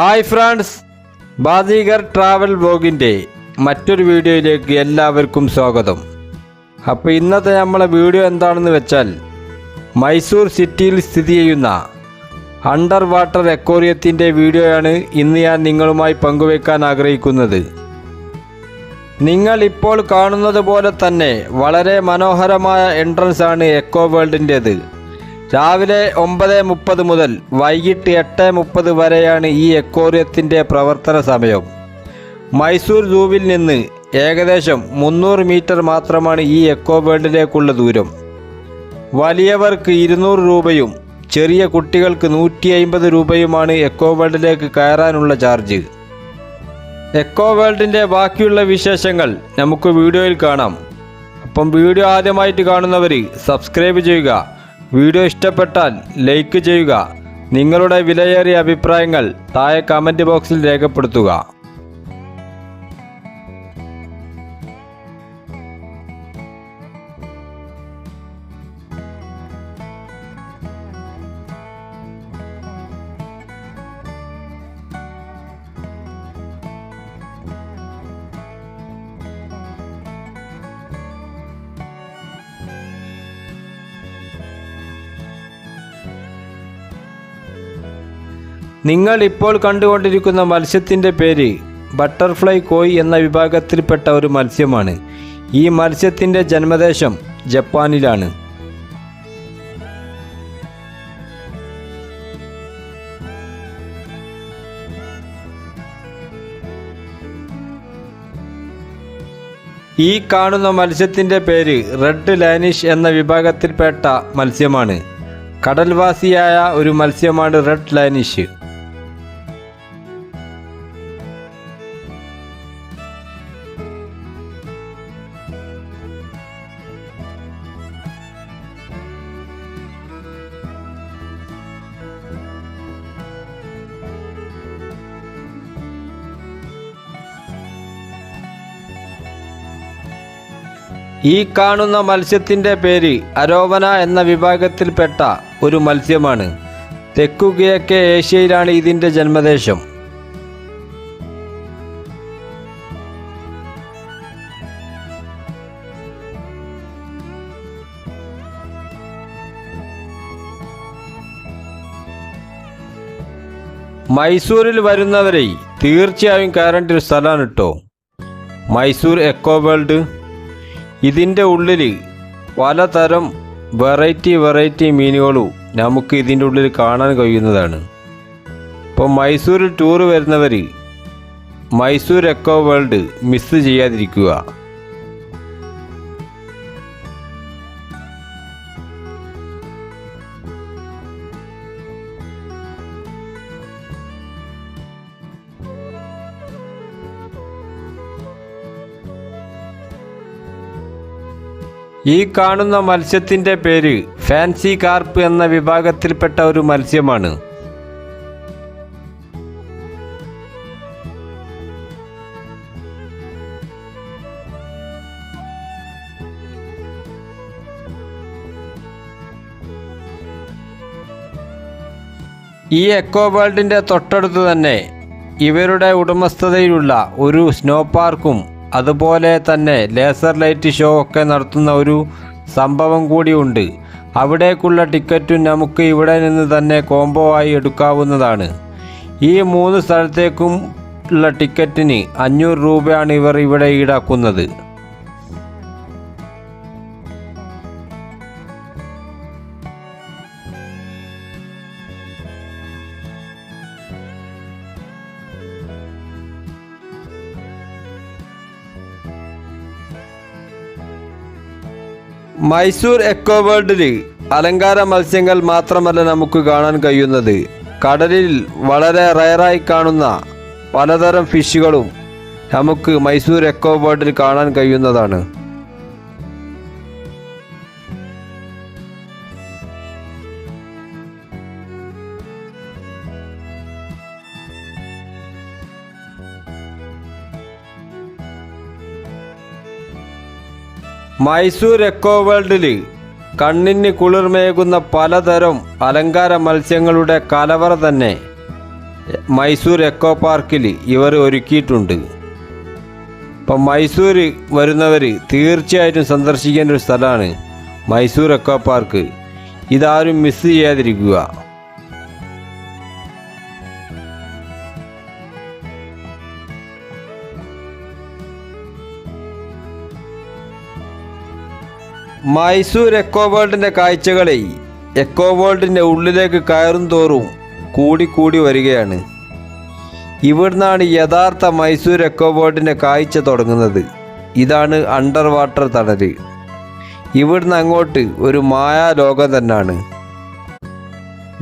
Hi friends. ബാദീഗർ travel വ്ലോഗിന്റെ മറ്റൊരു വീഡിയോയിലേക്ക് എല്ലാവർക്കും സ്വാഗതം. അപ്പോൾ ഇന്നത്തെ നമ്മളെ വീഡിയോ എന്താണെന്ന് വെച്ചാൽ മൈസൂർ സിറ്റിയിൽ സ്ഥിതി ചെയ്യുന്ന അണ്ടർ വാട്ടർ എക്കോറിയത്തിന്റെ വീഡിയോയാണ് ഇന്ന് ഞാൻ നിങ്ങളുമായി പങ്കുവെക്കാൻ ആഗ്രഹിക്കുന്നത്. നിങ്ങൾ ഇപ്പോൾ കാണുന്നത് പോലെ തന്നെ വളരെ മനോഹരമായ എൻട്രൻസ് ആണ് എക്കോ വേൾഡിന്റേത്. രാവിലെ ഒമ്പത് മുപ്പത് മുതൽ വൈകിട്ട് എട്ട് മുപ്പത് വരെയാണ് ഈ എക്കോറിയത്തിന്റെ പ്രവർത്തന സമയം. മൈസൂർ സൂവിൽ നിന്ന് ഏകദേശം മുന്നൂറ് മീറ്റർ മാത്രമാണ് ഈ എക്കോ വേൾഡിലേക്കുള്ള ദൂരം. വലിയവർക്ക് ഇരുന്നൂറ് രൂപയും ചെറിയ കുട്ടികൾക്ക് നൂറ്റി അമ്പത് രൂപയുമാണ് എക്കോ വേൾഡിലേക്ക് കയറാനുള്ള ചാർജ്. എക്കോ വേൾഡിന്റെ ബാക്കിയുള്ള വിശേഷങ്ങൾ നമുക്ക് വീഡിയോയിൽ കാണാം. അപ്പം വീഡിയോ ആദ്യമായിട്ട് കാണുന്നവർ സബ്സ്ക്രൈബ് ചെയ്യുക വീഡിയോ ഇഷ്ടപ്പെട്ടാൽ ലൈക്ക് ചെയ്യുക. നിങ്ങളുടെ വിലയേറിയ അഭിപ്രായങ്ങൾ താഴെ കമന്റ് ബോക്സിൽ രേഖപ്പെടുത്തുക. നിങ്ങൾ ഇപ്പോൾ കണ്ടുകൊണ്ടിരിക്കുന്ന മത്സ്യത്തിന്റെ പേര് ബട്ടർഫ്ലൈ കോയ് എന്ന വിഭാഗത്തിൽപ്പെട്ട ഒരു മത്സ്യമാണ്. ഈ മത്സ്യത്തിന്റെ ജന്മദേശം ജപ്പാനിലാണ്. ഈ കാണുന്ന മത്സ്യത്തിന്റെ പേര് റെഡ് ലാനിഷ് എന്ന വിഭാഗത്തിൽപ്പെട്ട മത്സ്യമാണ്. കടൽവാസിയായ ഒരു മത്സ്യമാണ് റെഡ് ലാനിഷ്. ഈ കാണുന്ന മത്സ്യത്തിന്റെ പേര് അരോവന എന്ന വിഭാഗത്തിൽപ്പെട്ട ഒരു മത്സ്യമാണ്. തെക്കുകിഴക്കേ ഏഷ്യയിലാണ് ഇതിന്റെ ജന്മദേശം. മൈസൂരിൽ വരുന്നവരെ തീർച്ചയായും കയറേണ്ട ഒരു സ്ഥലമാണ് കേട്ടോ മൈസൂർ എക്കോ വേൾഡ്. ഇതിന്റെ ഉള്ളിൽ പലതരം വെറൈറ്റി വെറൈറ്റി മീനുകളും നമുക്ക് ഇതിന്റെ ഉള്ളിൽ കാണാൻ കഴിയുന്നതാണ്. ഇപ്പോൾ മൈസൂരിൽ ടൂർ വരുന്നവർ മൈസൂർ എക്കോ വേൾഡ് മിസ് ചെയ്യാതിരിക്കുക. ഈ കാണുന്ന മത്സ്യത്തിന്റെ പേര് ഫാൻസി കാർപ്പ് എന്ന വിഭാഗത്തിൽപ്പെട്ട ഒരു മത്സ്യമാണ്. ഈ എക്കോ വേൾഡിന്റെ തൊട്ടടുത്ത് തന്നെ ഇവരുടെ ഉടമസ്ഥതയിലുള്ള ഒരു സ്നോ പാർക്കും അതുപോലെ തന്നെ ലേസർ ലൈറ്റ് ഷോ ഒക്കെ നടത്തുന്ന ഒരു സംഭവം കൂടിയുണ്ട് അവിടേക്കുള്ള ടിക്കറ്റും നമുക്ക് ഇവിടെ നിന്ന് തന്നെ കോംബോ ആയി എടുക്കാവുന്നതാണ്. ഈ മൂന്ന് സ്ഥലത്തേക്കും ഉള്ള ടിക്കറ്റിന് അഞ്ഞൂറ് രൂപയാണ് ഇവർ ഇവിടെ ഈടാക്കുന്നത്. മൈസൂർ എക്കോ വേൾഡിൽ അലങ്കാര മത്സ്യങ്ങൾ മാത്രമല്ല നമുക്ക് കാണാൻ കഴിയുന്നത്. കടലിൽ വളരെ റയറായി കാണുന്ന പലതരം ഫിഷുകളും നമുക്ക് മൈസൂർ എക്കോ വേൾഡിൽ കാണാൻ കഴിയുന്നതാണ്. മൈസൂർ എക്കോ വേൾഡിൽ കണ്ണിന് കുളിർമേകുന്ന പലതരം അലങ്കാര മത്സ്യങ്ങളുടെ കലവറ തന്നെ മൈസൂർ എക്കോ പാർക്കിൽ ഇവർ ഒരുക്കിയിട്ടുണ്ട്. ഇപ്പം മൈസൂർ വരുന്നവർ തീർച്ചയായിട്ടും സന്ദർശിക്കേണ്ട ഒരു സ്ഥലമാണ് മൈസൂർ എക്കോ പാർക്ക്. ഇതാരും മിസ് ചെയ്യാതിരിക്കുക. മൈസൂർ എക്കോ വേൾഡിന്റെ കാഴ്ചകളെ എക്കോ വേൾഡിന്റെ ഉള്ളിലേക്ക് കയറും തോറും കൂടിക്കൂടി വരികയാണ്. ഇവിടുന്നാണ് യഥാർത്ഥ മൈസൂർ എക്കോ വേൾഡിന്റെ കാഴ്ച തുടങ്ങുന്നത്. ഇതാണ് അണ്ടർ വാട്ടർ തണൽ ഇവിടുന്ന് അങ്ങോട്ട് ഒരു മായാ ലോകം തന്നെയാണ്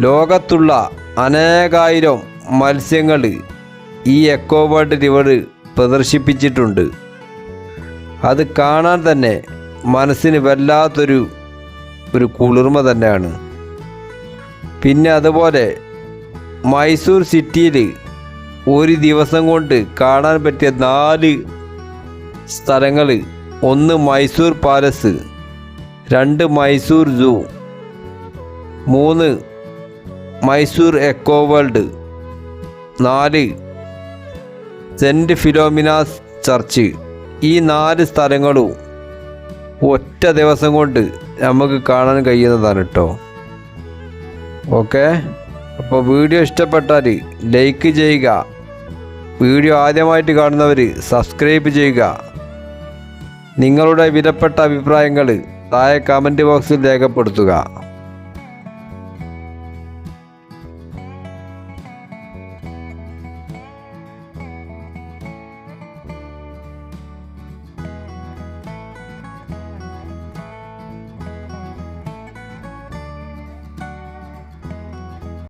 ലോകത്തുള്ള അനേകായിരം മത്സ്യങ്ങൾ ഈ എക്കോ വേൾഡിൽ ഇവർ പ്രദർശിപ്പിച്ചിട്ടുണ്ട്. അത് കാണാൻ തന്നെ മനസ്സിന് വല്ലാത്തൊരു ഒരു കുളിർമ തന്നെയാണ്. പിന്നെ അതുപോലെ മൈസൂർ സിറ്റിയിൽ ഒരു ദിവസം കൊണ്ട് കാണാൻ പറ്റിയ നാല് സ്ഥലങ്ങൾ ഒന്ന് മൈസൂർ പാലസ് രണ്ട് മൈസൂർ സൂ മൂന്ന് മൈസൂർ എക്കോ വേൾഡ് നാല് സെന്റ് ഫിലോമിനാസ് ചർച്ച്. ഈ നാല് സ്ഥലങ്ങളും ഒറ്റ ദിവസം കൊണ്ട് നമുക്ക് കാണാൻ കഴിയുന്നതാണ് കേട്ടോ ഓക്കെ? അപ്പോൾ വീഡിയോ ഇഷ്ടപ്പെട്ടാൽ ലൈക്ക് ചെയ്യുക. വീഡിയോ ആദ്യമായിട്ട് കാണുന്നവർ സബ്സ്ക്രൈബ് ചെയ്യുക. നിങ്ങളുടെ വിലപ്പെട്ട അഭിപ്രായങ്ങൾ താഴെ കമന്റ് ബോക്സിൽ രേഖപ്പെടുത്തുക.